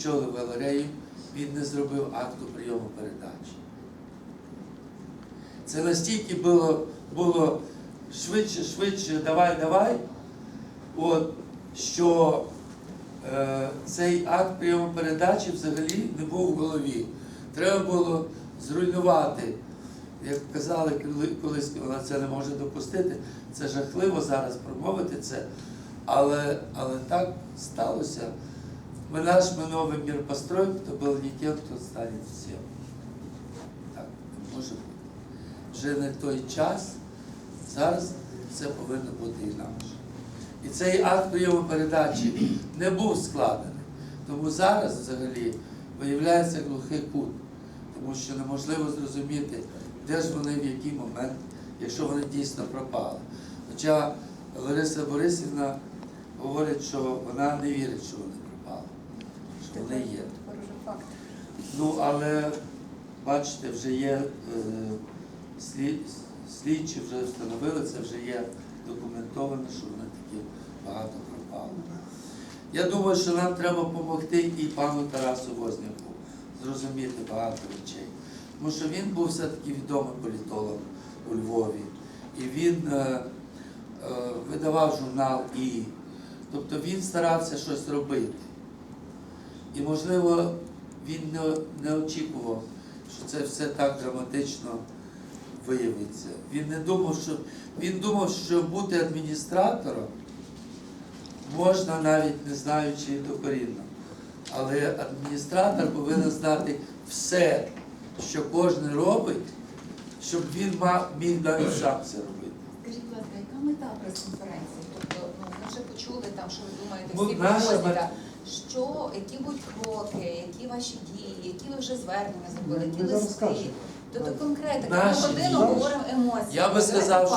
очолив галерею, він не зробив акту прийому передачі. Це настільки було, було швидше, швидше, давай, давай, от, що е, цей акт прийому передачі взагалі не був в голові. Треба було зруйнувати. Як казали колись, вона це не може допустити. Це жахливо зараз промовити це. Але, але так сталося. Мы наш мы новый мир построим, кто был не тем, кто станет всем. Так, не може бути. Вже не той час, зараз все повинно бути інакше. І цей акт прийому передачі не був складений. Тому зараз взагалі виявляється глухий кут, тому що неможливо зрозуміти, де ж вони в який момент, якщо вони дійсно пропали. Хоча Лариса Борисівна говорить, що вона не вірить, що вони що вони є. Тепер уже факт. Ну, але бачите, вже є е, слід, слідчі вже встановили, це вже є документовано, що вони такі багато пропали. Я думаю, що нам треба допомогти і пану Тарасу Возняку зрозуміти багато речей. Тому що він був все-таки відомий політолог у Львові. І він е, е, видавав журнал І. Тобто він старався щось робити. І, можливо, він не, не очікував, що це все так драматично виявиться. Він не думав, що він думав, що бути адміністратором можна навіть не знаючи докорінно. Але адміністратор повинен знати все, що кожен робить, щоб він мав, міг навіть сам це робити. Скажіть, будь ласка, яка мета прес-конференції? Тобто, ну, ми вже почули там, що ви думаєте, Ну, всі наша приходять. Що, які будуть кроки, які ваші дії, які ви вже звернення зробили, які листи? Тобто конкретика, ми Наші годину дії. говоримо емоції. Я би сказав, що